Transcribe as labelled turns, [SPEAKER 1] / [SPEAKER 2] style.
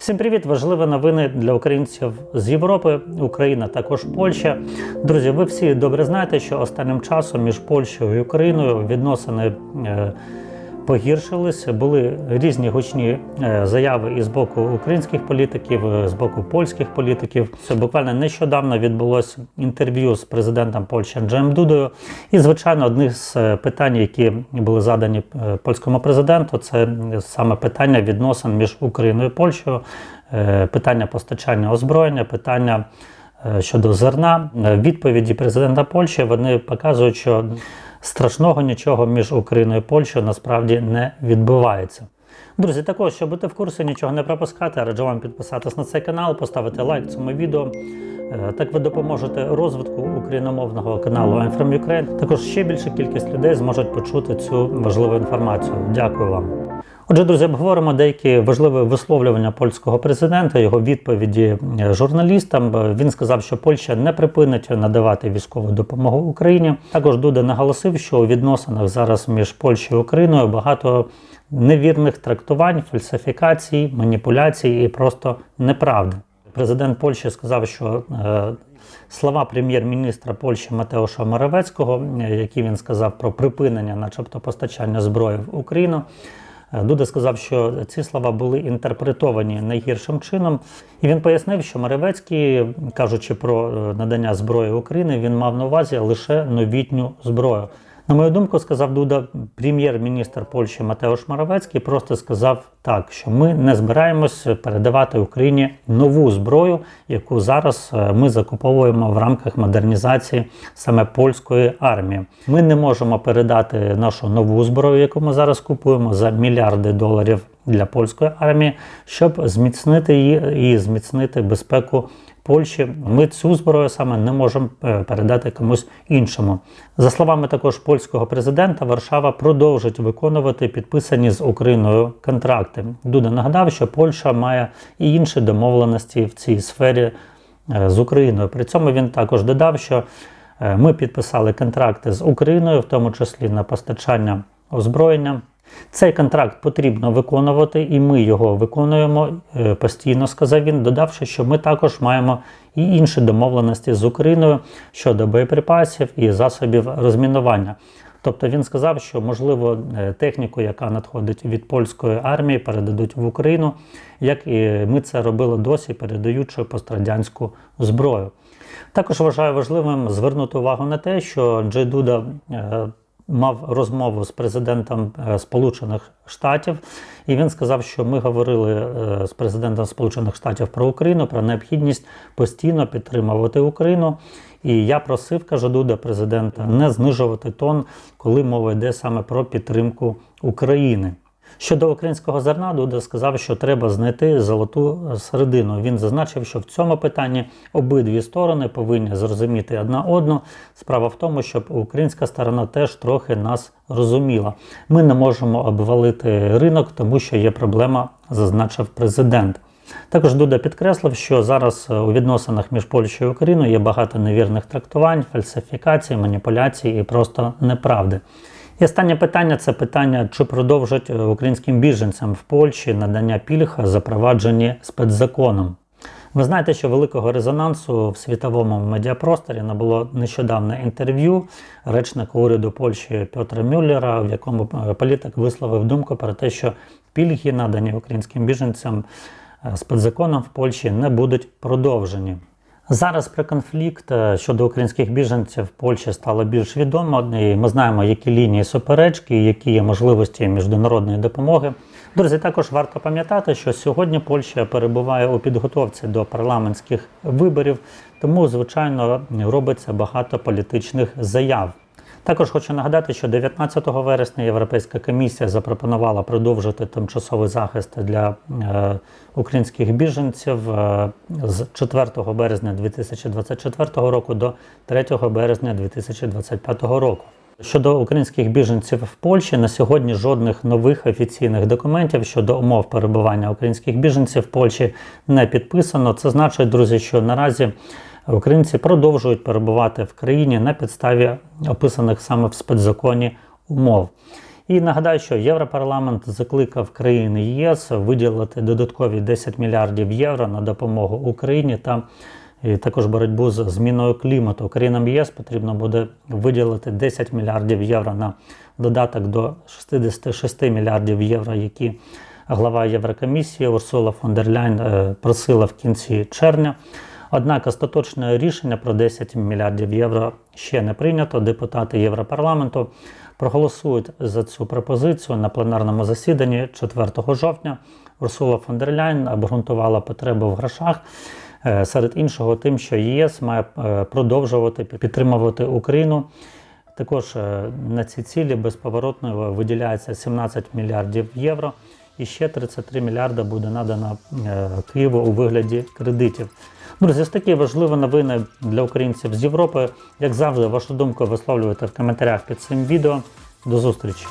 [SPEAKER 1] Всім привіт! Важливі новини для українців з Європи, Україна, також Польща. Друзі, ви всі добре знаєте, що останнім часом між Польщею і Україною відносини е, погіршилися. Були різні гучні е, заяви і з боку українських політиків, е, з боку польських політиків. Буквально нещодавно відбулося інтерв'ю з президентом Польщі Анджеєм Дудою. І, звичайно, одне з е, питань, які були задані польському президенту, це саме питання відносин між Україною і Польщею, питання постачання озброєння, питання. Щодо зерна, відповіді президента Польщі вони показують, що страшного нічого між Україною і Польщею насправді не відбувається. Друзі, також, щоб бути в курсі, нічого не пропускати, раджу вам підписатись на цей канал, поставити лайк цьому відео. Е, Так ви допоможете розвитку україномовного каналу I'm from Ukraine. Також ще більша кількість людей зможуть почути цю важливу інформацію. Дякую вам. Отже, друзі, обговоримо деякі важливі висловлювання польського президента, його відповіді е, журналістам. Е, Він сказав, що Польща не припинить надавати військову допомогу Україні. Також Дуда наголосив, що у відносинах зараз між Польщею і Україною багато невірних трактувань, фальсифікацій, маніпуляцій і просто неправди. Президент Польщі сказав, що е, слова прем'єр-міністра Польщі Матеуша Моравецького, е, які він сказав про припинення, начебто, постачання зброї в Україну. Е, Дуда сказав, що ці слова були інтерпретовані найгіршим чином, і він пояснив, що Маревецький, кажучи про надання зброї Україні, він мав на увазі лише новітню зброю. На мою думку, сказав Дуда, прем'єр-міністр Польщі Матеуш Моравецький просто сказав так, що ми не збираємось передавати Україні нову зброю, яку зараз е, ми закуповуємо в рамках модернізації саме польської армії. Ми не можемо передати нашу нову зброю, яку ми зараз купуємо за мільярди доларів для польської армії, щоб зміцнити її і зміцнити безпеку Польщі. Ми цю зброю саме не можемо е, передати комусь іншому. За словами також польського президента, Варшава продовжить виконувати підписані з Україною контракти. Дуда нагадав, що Польща має і інші домовленості в цій сфері е, з Україною. При цьому він також додав, що е, ми підписали контракти з Україною, в тому числі на постачання озброєння. Цей контракт потрібно виконувати, і ми його виконуємо е, постійно, сказав він, додавши, що ми також маємо і інші домовленості з Україною щодо боєприпасів і засобів розмінування. Тобто він сказав, що можливо е, техніку, яка надходить від польської армії, передадуть в Україну, як і ми це робили досі, передаючи пострадянську зброю. Також вважаю важливим звернути увагу на те, що Джей Дуда е, мав розмову з президентом е, Сполучених Штатів, і він сказав, що ми говорили е, з президентом Сполучених Штатів про Україну, про необхідність постійно підтримувати Україну. І я просив, каже Дуда, президента, не знижувати тон, коли мова йде саме про підтримку України. Щодо українського зерна, Дуда сказав, що треба знайти золоту середину. Він зазначив, що в цьому питанні обидві сторони повинні зрозуміти одна одну. Справа в тому, щоб українська сторона теж трохи нас розуміла. Ми не можемо обвалити ринок, тому що є проблема, зазначив президент. Також Дуда підкреслив, що зараз у відносинах між Польщею і Україною є багато невірних трактувань, фальсифікацій, маніпуляцій і просто неправди. І останнє питання це питання, чи продовжать е, українським біженцям в Польщі надання пільг, запроваджені спецзаконом. Ви знаєте, що великого резонансу в світовому медіапросторі набуло нещодавне інтерв'ю речника уряду Польщі Петра Мюллера, в якому е, політик висловив думку про те, що пільги, надані українським біженцям е, спецзаконом в Польщі, не будуть продовжені. Зараз про конфлікт е, щодо українських біженців в Польщі стало більш відомо. І ми знаємо, які лінії суперечки, які є можливості міжнародної допомоги. Друзі, також варто пам'ятати, що сьогодні Польща перебуває у підготовці до парламентських виборів, тому, звичайно, робиться багато політичних заяв. Також хочу нагадати, що 19 вересня Європейська комісія запропонувала продовжити тимчасовий захист для е, українських біженців е, з 4 березня 2024 року до 3 березня 2025 року. Щодо українських біженців в Польщі на сьогодні жодних нових офіційних документів щодо умов перебування українських біженців в Польщі не підписано. Це значить, друзі, що наразі українці продовжують перебувати в країні на підставі описаних саме в спецзаконі умов. І нагадаю, що Європарламент закликав країни ЄС виділити додаткові 10 мільярдів євро на допомогу Україні та також боротьбу з зміною клімату. Країнам ЄС потрібно буде виділити 10 мільярдів євро на додаток до 66 мільярдів євро, які глава Єврокомісії Урсула фон дер Ляйн е, просила в кінці червня. Однак остаточне рішення про 10 мільярдів євро ще не прийнято. Депутати Європарламенту проголосують за цю пропозицію на пленарному засіданні 4 жовтня. Урсула фон дер Ляйн обґрунтувала потребу в грошах. е, Серед іншого, тим, що ЄС має е, продовжувати підтримувати Україну. Також е, на ці цілі безповоротно виділяється 17 мільярдів євро, і ще 33 мільярда буде надано Києву у вигляді кредитів. Друзі, ось такі важливі новини для українців з Європи. Як завжди, вашу думку висловлюйте в коментарях під цим відео. До зустрічі!